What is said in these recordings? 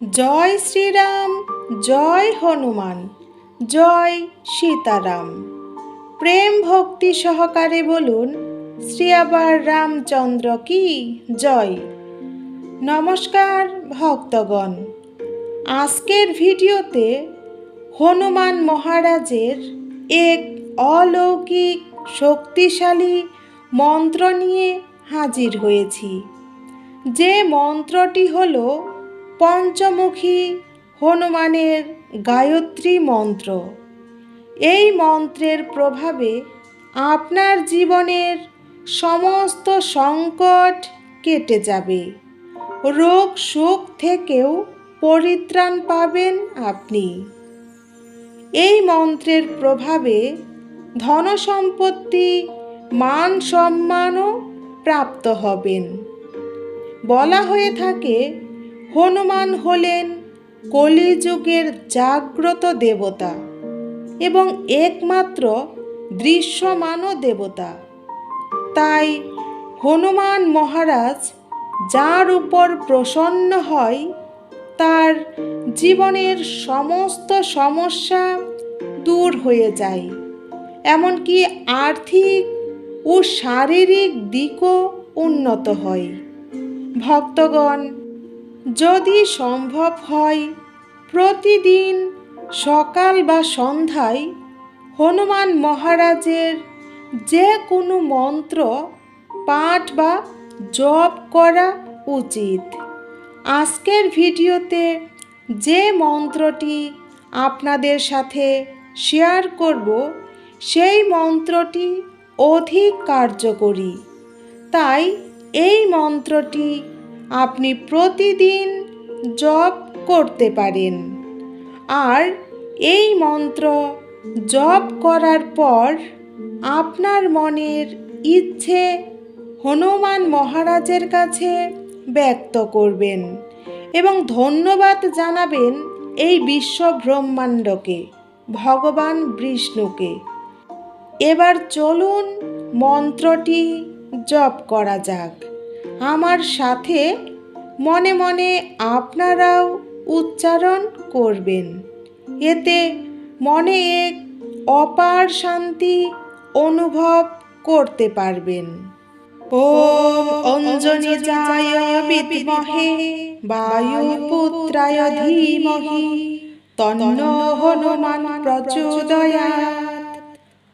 জয় শ্রীরাম, জয় হনুমান, জয় সীতারাম। প্রেম ভক্তি সহকারে বলুন, শ্রী আবার রামচন্দ্র কি জয়? নমস্কার ভক্তগণ। আজকের ভিডিওতে হনুমান মহারাজের এক অলৌকিক শক্তিশালী মন্ত্র নিয়ে হাজির হয়েছি। যে মন্ত্রটি হল পঞ্চমুখী হনুমানের গায়ত্রী মন্ত্র। এই মন্ত্রের প্রভাবে আপনার জীবনের সমস্ত সংকট কেটে যাবে। রোগ শোক থেকেও পরিত্রাণ পাবেন আপনি। এই মন্ত্রের প্রভাবে ধনসম্পত্তি, মান সম্মানও প্রাপ্ত হবেন। বলা হয়ে থাকে হনুমান হলেন কলিযুগের জাগ্রত দেবতা এবং একমাত্র দৃশ্যমানও দেবতা। তাই হনুমান মহারাজ যার উপর প্রসন্ন হয়, তার জীবনের সমস্ত সমস্যা দূর হয়ে যায়। এমনকি আর্থিক ও শারীরিক দিকও উন্নত হয়। ভক্তগণ যদি সম্ভব হয়, প্রতিদিন সকাল বা সন্ধ্যায় হনুমান মহারাজের যে কোনো মন্ত্র পাঠ বা জপ করা উচিত। আজকের ভিডিওতে যে মন্ত্রটি আপনাদের সাথে শেয়ার করব, সেই মন্ত্রটি অধিক কার্যকরী। তাই এই মন্ত্রটি আপনি প্রতিদিন জপ করতে পারেন। আর এই মন্ত্র জপ করার পর আপনার মনের ইচ্ছে হনুমান মহারাজের কাছে ব্যক্ত করবেন এবং ধন্যবাদ জানাবেন এই বিশ্ব ব্রহ্মাণ্ডকে ভগবান বিষ্ণুকে। এবার চলুন মন্ত্রটি জপ করা যাক। আমার সাথে মনে মনে আপনারাও উচ্চারণ করবেন। এতে মনে এক অপার শান্তি অনুভব করতে পারবেন। ওম অঞ্জনি যায় বিদ্মহে বায়ুপুত্রায় ধীমহি তন্ন হনুমান প্রচোদয়াৎ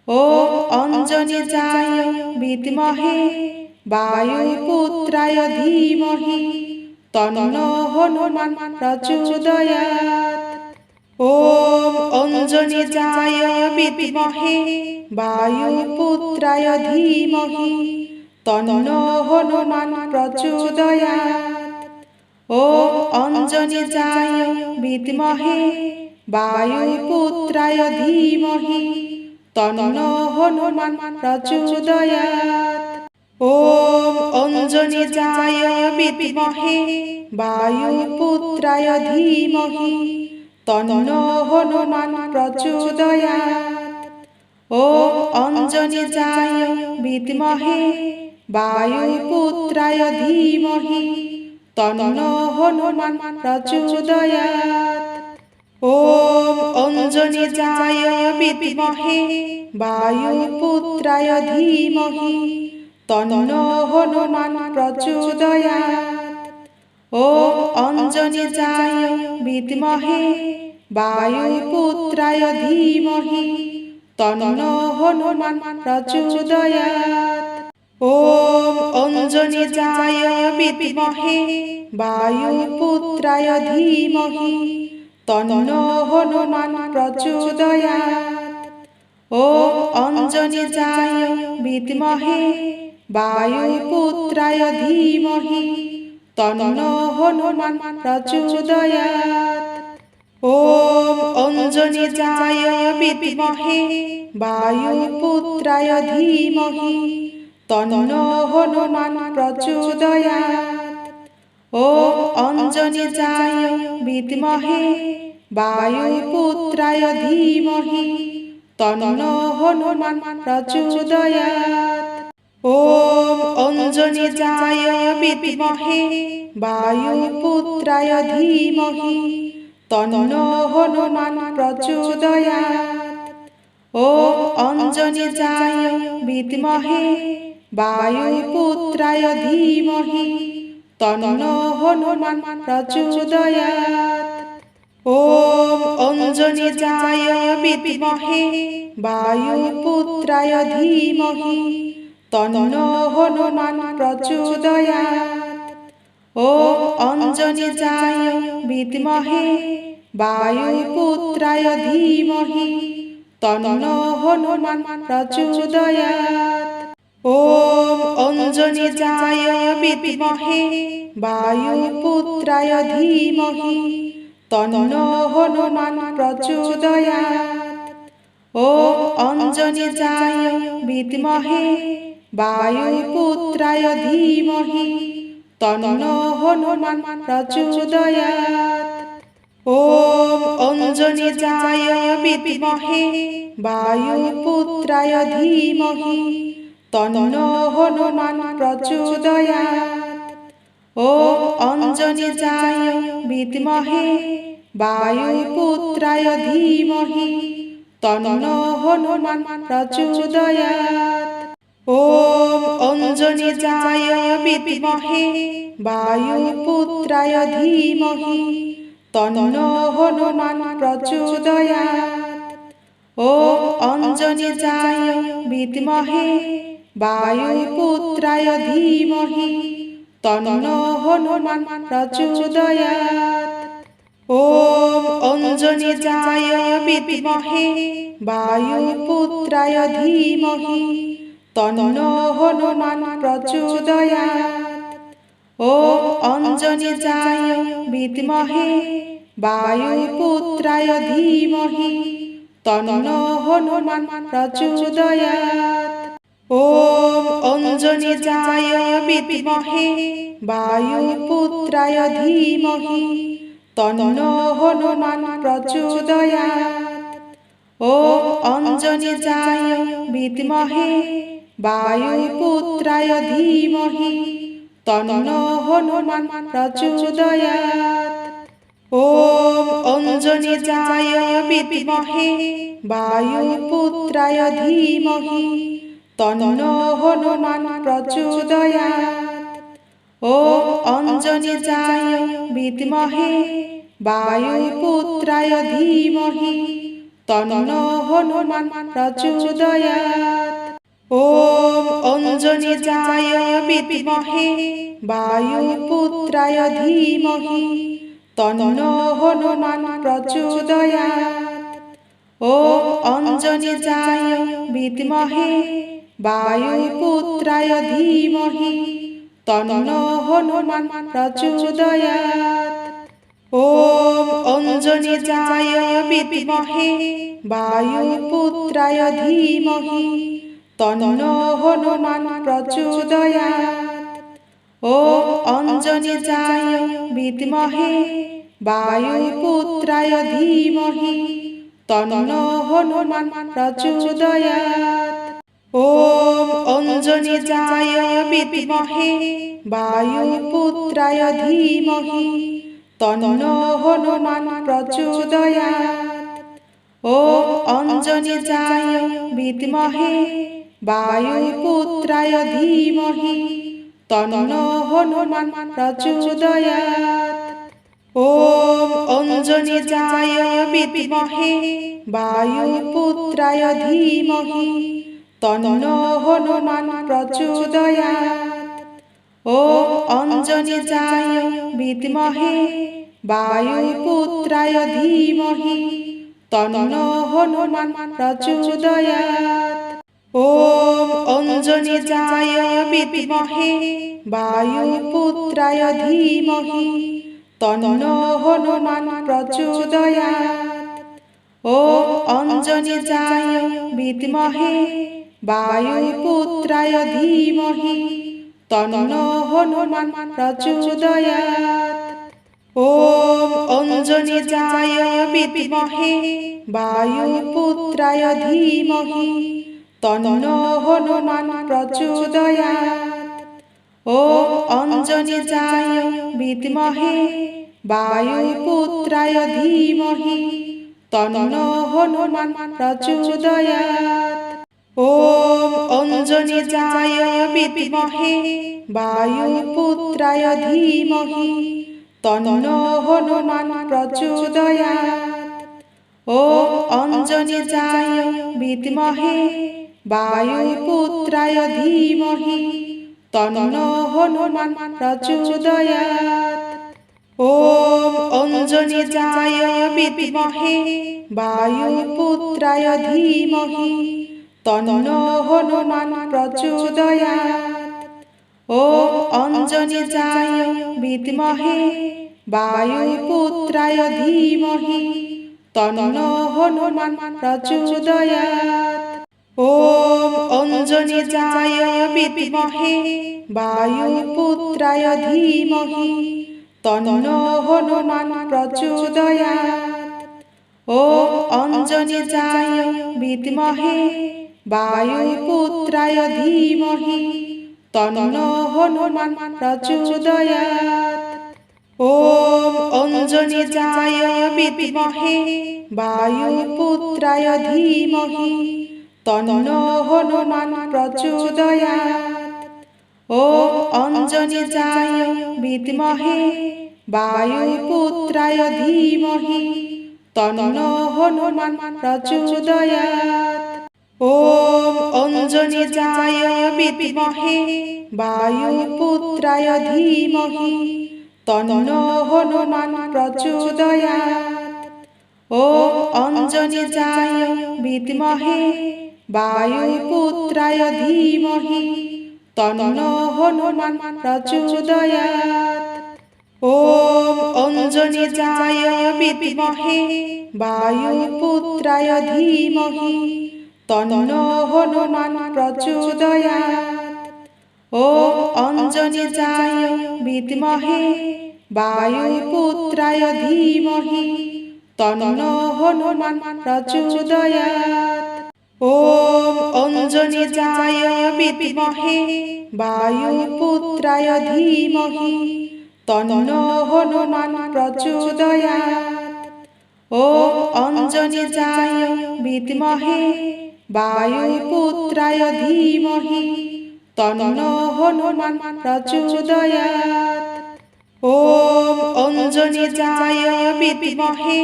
ওম অঞ্জনি যায় বিদ্মহে বায়ুপুত্রায় ধীমহি, তন্ন হনুমান প্রচোদয়াৎ ওম অঞ্জনি যায় বিদ্মহে, বায়ুপুত্রায় ধীমহি, তন্ন হনুমান প্রচোদয়াৎ ওম অঞ্জনি যায় বিদ্মহে, বায়ুপুত্রায় ধীমহি, তন্ন হনুমান প্রচোদয়াৎ ওম অঞ্জনি যায় বিদ্মহে, বায়ুপুত্রায় ধীমহি, তন্ন হনুমান প্রচোদয়াৎ। ওম অঞ্জনি যায় বিদ্মহে, বায়ুপুত্রায় ধীমহি, তন্ন হনুমান প্রচোদয়াৎ। ওম অঞ্জনি যায় বিদ্মহে, বায়ুপুত্রায় ধীমহি তন্ন হনুমান প্রচোদয়াৎ ওম অঞ্জনি যায় বিদ্মহে, বায়ুপুত্রায় ধীমহি তন্ন হনুমান প্রচোদয়াৎ ওম অঞ্জনি যায় বিদ্মহে, বায়ুপুত্রায় ধীমহি তন্ন হনুমান প্রচোদয়াৎ ওম অঞ্জনি যায় বিদ্মহে বায়ুপুত্রায় ধীমহি তন্ন হনুমান প্রচোদয়াৎ ওম অঞ্জনি যায় বিদ্মহে বায়ুপুত্রায় ধীমহি তন্ন হনুমান প্রচোদয়াৎ ওম অঞ্জনি যায় বিদ্মহে বায়ুপুত্রায় ধীমহি তন্ন হনুমান ওম অঞ্জনি যায় বিদ্মহে, বায়ুপুত্রায় ধীমহি, তন্ন হনুমান প্রচোদয়াৎ ওম অঞ্জনি যায় বিদ্মহে, বায়ুপুত্রায় ধীমহি, তন্ন হনুমান প্রচোদয়াৎ ওম অঞ্জনি যায় বিদ্মহে, বায়ুপুত্রায় ধীমহি তন্ন হনুমান প্রচোদয়াৎ ও অঞ্জনি যায় বিদ্মহে, বায়ুপুত্রায় ধীমহি তন্ন হনুমান প্রচোদয়াৎ ও অঞ্জনি যায় বিদ্মহে, বায়ুপুত্রায় ধীমহি তন্ন হনুমান প্রচোদয়াৎ ও অঞ্জনি যায় বিদ্মহে বায়ুপুত্রায় ধীমহি, তন্ন হনুমান প্রচোদয়াত। ও অঞ্জনি যায় বিদ্মহে, বায়ুপুত্রায় ধীমহি, তন্ন হনুমান প্রচোদয়াত। ও অঞ্জনি যায় বিদ্মহে, বায়ুপুত্রায় ধীমহি, তন্ন হনুমান প্রচোদয়াত। ওম অঞ্জনি যায় বিদ্মহে বায়ুপুত্রায় ধীমহি তন্ন হনুমান প্রচোদয়াৎ ওম অঞ্জনি যায় বিদ্মহে বায়ুপুত্রায় ধীমহি তন্ন হনুমান প্রচোদয়াৎ ওম অঞ্জনি যায় বিদ্মহে বায়ুপুত্রায় ধীমহি তন্ন হনুমান প্রচোদয়াৎ ও অঞ্জনি যায় বিদ্মহে বায়ুপুত্রায় ধীমহি। তন্ন হনুমান প্রচোদয়াৎ ও অঞ্জনি যায় বিদ্মহে বায়ুপুত্রায় ধীমহি। তন্ন হনুমান প্রচোদয়াৎ ও অঞ্জনি যায় বিদ্মহে বায়ুপুত্রায় ধীমহি তন্ন হনুমান প্রচোদয়াত। ওম অঞ্জনি যায় বিদ্মহে, বায়ুপুত্রায় ধীমহি তন্ন হনুমান প্রচোদয়াত। ওম অঞ্জনি যায় বিদ্মহে, বায়ুপুত্রায় ধীমহি তন্ন হনুমান প্রচোদয়াত। ওম অঞ্জনি যায় বিদ্মহে বায়ুপুত্রায় ধীমহি তন্ন হনুমান প্রচোদয়াৎ ওম অঞ্জনি যায় বিদ্মহে বায়ুপুত্রায় ধীমহি তন্ন হনুমান প্রচোদয়াৎ ওম অঞ্জনি যায় বিদ্মহে বায়ুপুত্রায় ধীমহি তন্ন হনুমান প্রচোদয়াৎ ও অঞ্জনি যায় বিদ্মহে, বায়ুপুত্রায় ধীমহি তন্ন হনুমান প্রচোদয়াৎ ও অঞ্জনি যায় বিদ্মহে, বায়ুপুত্রায় ধীমহি তন্ন হনুমান প্রচোদয়াৎ ও অঞ্জনি যায় বিদ্মহে বায়ুপুত্রায় ধীমহি, তন্ন হনুমান প্রচোদয়াত। ওম অঞ্জনি যায় বিদ্মহে, বায়ুপুত্রায় ধীমহি, তন্ন হনুমান প্রচোদয়াত। ওম অঞ্জনি যায় বিদ্মহে, বায়ুপুত্রায় ধীমহি, তন্ন হনুমান প্রচোদয়াত। ওম অঞ্জনি যায় বিদ্মহে বায়ুপুত্রায় ধীমহি তন্ন হনুমান প্রচোদয়াৎ ওম অঞ্জনি যায় বিদ্মহে বায়ুপুত্রায় ধীমহি তন্ন হনুমান প্রচোদয়াৎ ওম অঞ্জনি যায় বিদ্মহে বায়ুপুত্রায় ধীমহি তন্ন হনুমান প্রচোদয়াৎ ও অঞ্জনি যায় বিদ্মহে, বায়ুপুত্রায় ধীমহি তন্ন হনুমান প্রচোদয়াৎ ওম অঞ্জনি যায় বিদ্মহে, বায়ুপুত্রায় ধীমহি তন্ন হনুমান প্রচোদয়াৎ ওম অঞ্জনি যায় বিদ্মহে বায়ুপুত্রায় ধীমহি, তন্ন হনুমান প্রচোদয়াৎ ওম অঞ্জনি যায় বিদ্মহে, বায়ুপুত্রায় ধীমহি, তন্ন হনুমান প্রচোদয়াৎ ওম অঞ্জনি যায় বিদ্মহে, বায়ুপুত্রায় ধীমহি, তন্ন হনুমান প্রচোদয়াৎ ওম অঞ্জনি যায় বিদ্মহে বায়ুপুত্রায় ধীমহি, তন্ন হনুমান প্রচোদয়াৎ ওম অঞ্জনি যায় বিদ্মহে বায়ুপুত্রায় ধীমহি, তন্ন হনুমান প্রচোদয়াৎ ওম অঞ্জনি যায় বিদ্মহে বায়ুপুত্রায় ধীমহি তন্ন হনুমান প্রচোদয়াৎ ওম অঞ্জনি যায় বিদ্মহে, বায়ুপুত্রায় ধীমহি তন্ন হনুমান প্রচোদয়াৎ ওম অঞ্জনি যায় বিদ্মহে, বায়ুপুত্রায় ধীমহি তন্ন হনুমান প্রচোদয়াৎ ওম অঞ্জনি যায় বিদ্মহে বায়ুপুত্রায় ধীমহি তন্ন হনুমান প্রচোদয়াৎ ওম অঞ্জনি যায় বিদ্মহে বায়ুপুত্রায় ধীমহি তন্ন হনুমান প্রচোদয়াৎ ওম অঞ্জনি যায় বিদ্মহে বায়ুপুত্রায় ধীমহি তন্ন হনুমান প্রচোদয়াৎ ওম অঞ্জনি যায় বিদ্মহে বায়ুপুত্রায় ধীমহি তন্ন হনুমান প্রচোদয়াৎ ওম অঞ্জনি যায় বিদ্মহে বায়ুপুত্রায় ধীমহি তন্ন হনুমান প্রচোদয়াৎ ওম অঞ্জনি যায় বিদ্মহে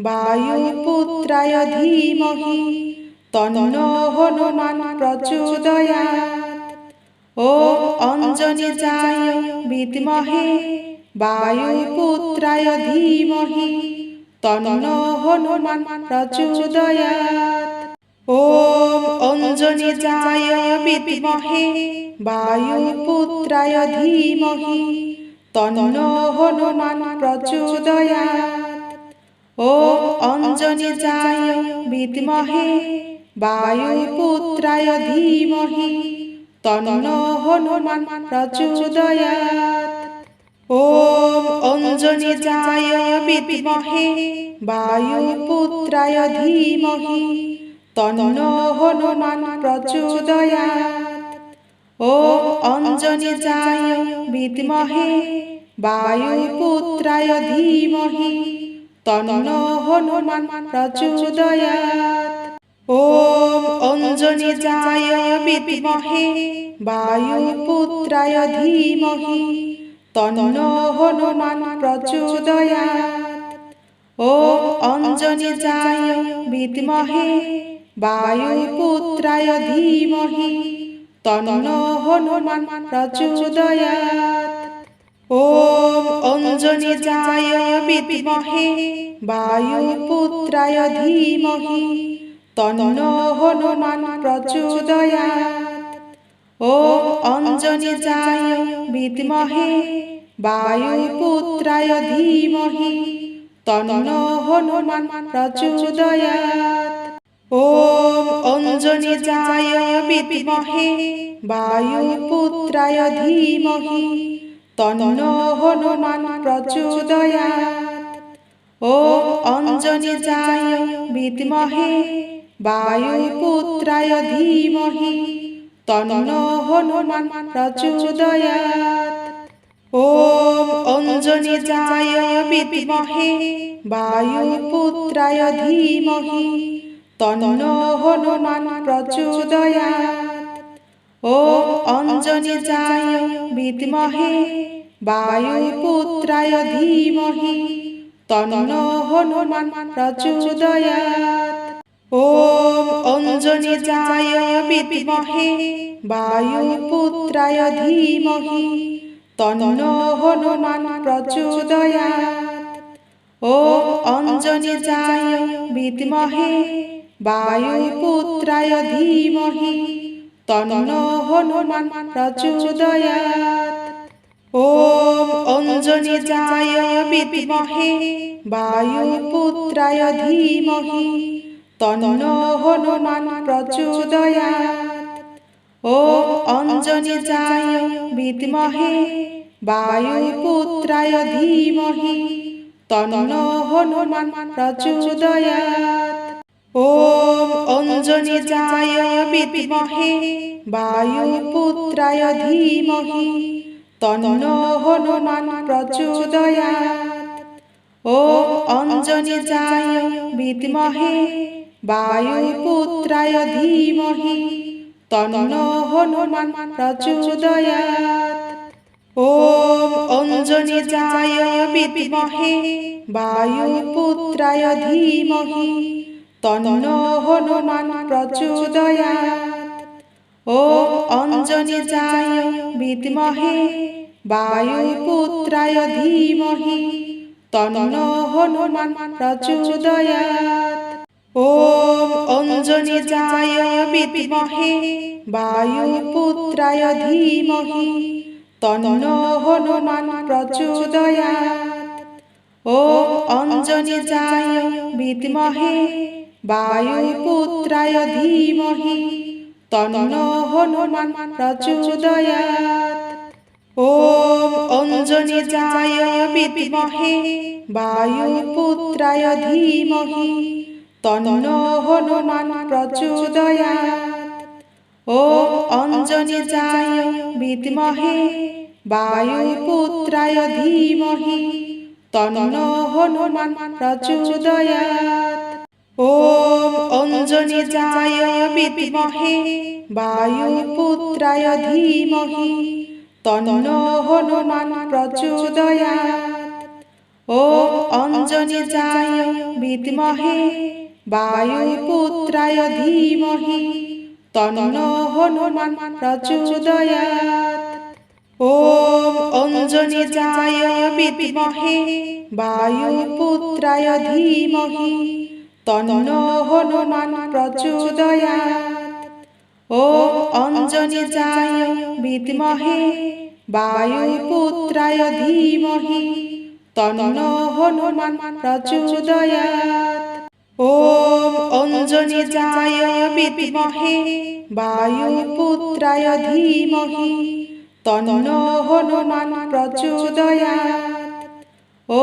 বায়ুপুত্রায় ধীমহি তন্ন হনুমান প্রচোদয়াৎ ওম অঞ্জনি যায় বিদ্মহে, বায়ুপুত্রায় ধীমহি তন্ন হনুমান প্রচোদয়াৎ ওম অঞ্জনি যায় বিদ্মহে, বায়ুপুত্রায় ধীমহি তন্ন হনুমান প্রচোদয়াৎ ওম অঞ্জনি যায় বিদ্মহে বায়ুপুত্রায় ধীমহি, তন্ন হনুমান প্রচোদয়াৎ ওম অঞ্জনি যায় বিদ্মহে, বায়ুপুত্রায় ধীমহি, তন্ন হনুমান প্রচোদয়াৎ ওম অঞ্জনি যায় বিদ্মহে, বায়ুপুত্রায় ধীমহি, তন্ন হনুমান প্রচোদয়াৎ ওম অঞ্জনি যায় বিদ্মহে, বায়ুপুত্রায় ধীমহি, তন্ন হনুমান প্রচোদয়াৎ ওম অঞ্জনি যায় বিদ্মহে, বায়ুপুত্রায় ধীমহি, তন্ন হনুমান প্রচোদয়াৎ ওম অঞ্জনি যায় বিদ্মহে, বায়ুপুত্রায় ধীমহি তন্ন হনুমান প্রচোদয়াৎ ওম অঞ্জনি যায় বিদ্মহে, বায়ুপুত্রায় ধীমহি তন্ন হনুমান প্রচোদয়াৎ ওম অঞ্জনি যায় বিদ্মহে, বায়ুপুত্রায় ধীমহি তন্ন হনুমান প্রচোদয়াৎ ওম অঞ্জনি যায় বায়ুপুত্রায় ধীমহি, তন্ন হনুমান প্রচোদয়াৎ ॐ অঞ্জনিজায় বিদ্মহে, বায়ুপুত্রায় ধীমহি, তন্ন হনুমান প্রচোদয়াৎ ॐ অঞ্জনিজায় বিদ্মহে, বায়ুপুত্রায় ধীমহি, তন্ন হনুমান ওম অঞ্জনি যায় বিদ্মহে বায়ুপুত্রায় ধীমহি, তন্ন হনুমান প্রচোদয়াৎ ওম অঞ্জনি যায় বিদ্মহে বায়ুপুত্রায় ধীমহি, তন্ন হনুমান প্রচোদয়াৎ ওম অঞ্জনি যায় বিদ্মহে বায়ুপুত্রায় ধীমহি তন্ন হনুমান প্রচোদয়াৎ ও অঞ্জনি যায় বিদমহে বায়ু পুত্রায় ধীমহি তন্ন হনুমান প্রচোদয়াৎ ও অঞ্জনি যায় বিদমহে বায়ু পুত্রায় ধীমহি তন্ন হনুমান প্রচোদয়াৎ ও অঞ্জনি যায় বিদমহে বায়ুপুত্রায় ধীমহি, তন্ন হনুমান প্রচোদয়াৎ ॐ অঞ্জনিজায় বিদ্মহে, বায়ুপুত্রায় ধীমহি, তন্ন হনুমান প্রচোদয়াৎ ॐ অঞ্জনিজায় বিদ্মহে, বায়ুপুত্রায় ধীমহি, তন্ন হনুমান প্রচোদয়াৎ ওম অঞ্জনি যায় বিদ্মহে বায়ুপুত্রায় ধীমহি তন্ন হনুমান প্রচোদয়াৎ ওম অঞ্জনি যায় বিদ্মহে বায়ুপুত্রায় ধীমহি তন্ন হনুমান প্রচোদয়াৎ ওম অঞ্জনি যায় বিদ্মহে বায়ুপুত্রায় ধীমহি তন্ন হনুমান প্রচোদয়াৎ ওম অঞ্জনি যায় বিদ্মহে, বায়ুপুত্রায় ধীমহি তন্ন হনুমান প্রচোদয়াৎ ওম অঞ্জনি যায় বিদ্মহে, বায়ুপুত্রায় ধীমহি তন্ন হনুমান প্রচোদয়াৎ ওম অঞ্জনি যায় বিদ্মহে বায়ুপুত্রায় ধীমহি, তন্ন হনুমান প্রচোদয়াৎ ॐ অঞ্জনিজায় বিদ্মহে, বায়ুপুত্রায় ধীমহি, তন্ন হনুমান প্রচোদয়াৎ ॐ অঞ্জনিজায় বিদ্মহে, বায়ুপুত্রায় ধীমহি, তন্ন হনুমান ওম অঞ্জনি যায় বিদ্মহে, বায়ুপুত্রায় ধীমহি, তন্ন হনুমান প্রচোদয়া ও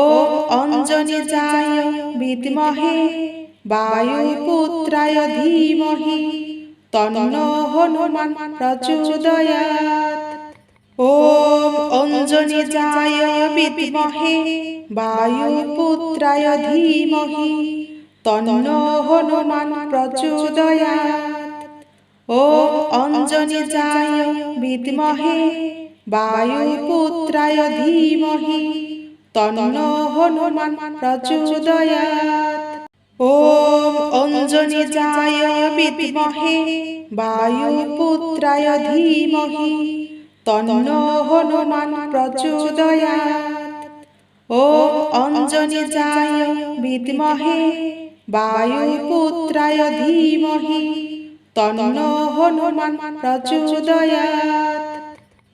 অঞ্জনি যায় বিদ্মহে, বায়ুপুত্রায় ধীমহি, তন্ন হনুমান প্রচোদয়া ওম অঞ্জনি যায় বায়ু বায়ুপুত্রায় ধীমহি তন্ন হনুমান প্রচোদয়াৎ ওম অঞ্জনি যায় বিদ্মহে, বায়ুপুত্রায় ধীমহি তন্ন হনুমান প্রচোদয়াৎ ওম অঞ্জনি যায় বিদ্মহে, বায়ুপুত্রায় ধীমহি তন্ন হনুমান প্রচোদয়াৎ ওম অঞ্জনি যায় বায়ুপুত্রায় ধীমহি তন্ন হনুমান প্রচোদয়াৎ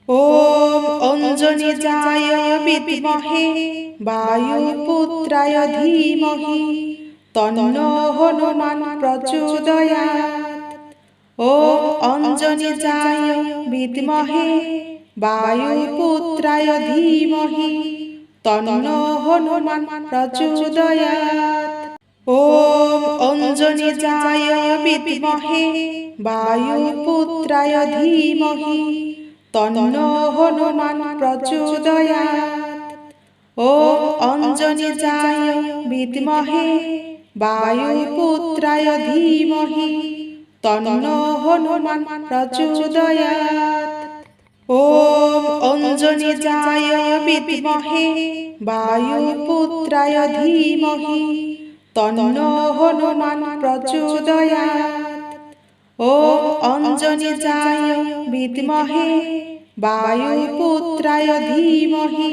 ॐ অঞ্জনিজায় বিদ্মহে বায়ুপুত্রায় ধীমহি তন্ন হনুমান প্রচোদয়াৎ ॐ অঞ্জনিজায় বিদ্মহে বায়ুপুত্রায় ধীমহি তন্ন হনুমান ওম অঞ্জনি যায় বিদ্মহে, বায়ুপুত্রায় ধীমহি, তন্ন হনুমান প্রচোদয়াৎ ও অঞ্জনি যায় বিদ্মহে, বায়ুপুত্রায় ধীমহি, তন্ন হনুমান প্রচোদয়াৎ ওম অঞ্জনি যায় বিদ্মহে, বায়ুপুত্রায় ধীমহি তন্ন হনুমান প্রচোদয়াৎ ও অঞ্জনি যায় বিদ্মহে, বায়ুপুত্রায় ধীমহি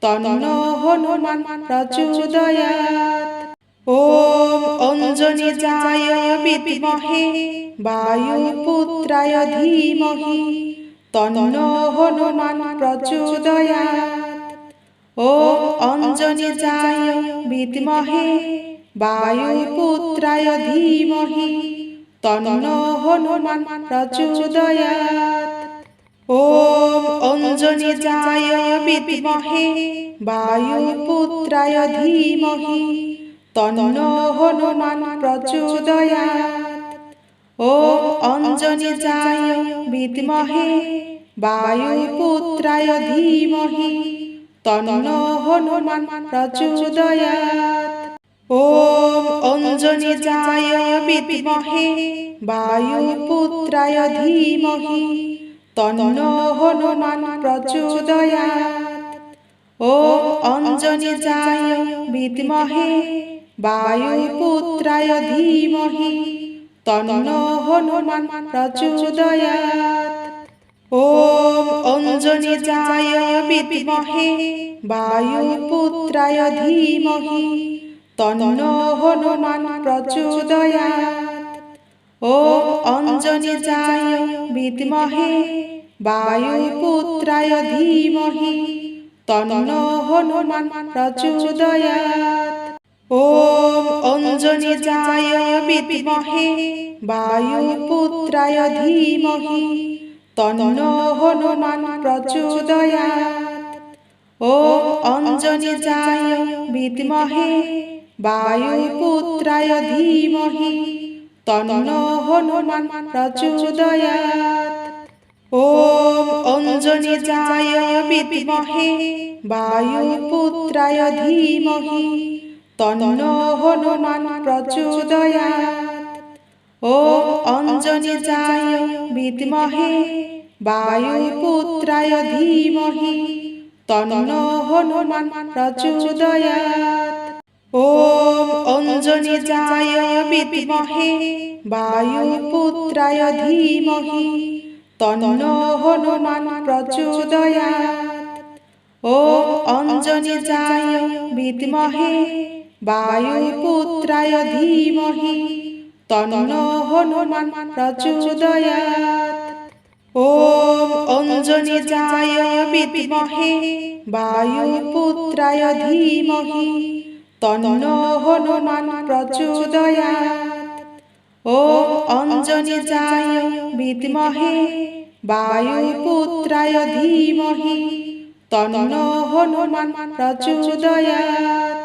তন্ন হনুমান প্রচোদয়াৎ ও অঞ্জনি যায় বিদ্মহে, বায়ুপুত্রায় ধীমহি তন্ন হনুমান প্রচোদয়াৎ ও অঞ্জনি যায় বিদ্মহে বায়ুপুত্রায় ধীমহি তন্ন হনুমান প্রচোদয়াৎ ॐ অঞ্জনিজায় বিদ্মহে বায়ুপুত্রায় ধীমহি তন্ন হনুমান প্রচোদয়াৎ ॐ অঞ্জনিজায় বিদ্মহে বায়ুপুত্রায় ধীমহি তন্ন হনুমান ওম অঞ্জনি যায় বিদ্মহে, বায়ুপুত্রায় ধীমহি, তন্ন হনুমান প্রচোদয়া ও অঞ্জনি যায় বিদ্মহে, বায়ুপুত্রায় ধীমহি, তন্ন হনুমান প্রচোদয়া ওম অঞ্জনি যায় বিদ্মহে, বায়ুপুত্রায় ধীমহি তন্ন হনুমান প্রচোদয়াৎ ওম অঞ্জনি যায় বিদ্মহে, বায়ুপুত্রায় ধীমহি তন্ন হনুমান প্রচোদয়াৎ ওম অঞ্জনি যায় বিদ্মহে, বায়ুপুত্রায় ধীমহি তন্ন হনুমান প্রচোদয়াৎ ওম অঞ্জনি যায় বায়ুপুত্রায় ধীমহি, তন্ন হনুমান প্রচোদয়াৎ ॐ অঞ্জনিজায় বিদ্মহে, বায়ুপুত্রায় ধীমহি, তন্ন হনুমান প্রচোদয়াৎ ॐ অঞ্জনিজায় বিদ্মহে, বায়ুপুত্রায় ধীমহি, তন্ন হনুমান ওম অঞ্জনি যায় বিদ্মহে বায়ুপুত্রায় ধীমহি, তন্ন হনুমান প্রচোদয়াৎ ওম অঞ্জনি যায় বিদ্মহে বায়ুপুত্রায় ধীমহি, তন্ন হনুমান প্রচোদয়াৎ ওম অঞ্জনি যায় বিদ্মহে বায়ুপুত্রায় ধীমহি তন্ন হনুমান প্রচোদয়াৎ ॐ অঞ্জনিজায় বিদ্মহে বায়ুপুত্রায় ধীমহি। তন্ন হনুমান প্রচোদয়াৎ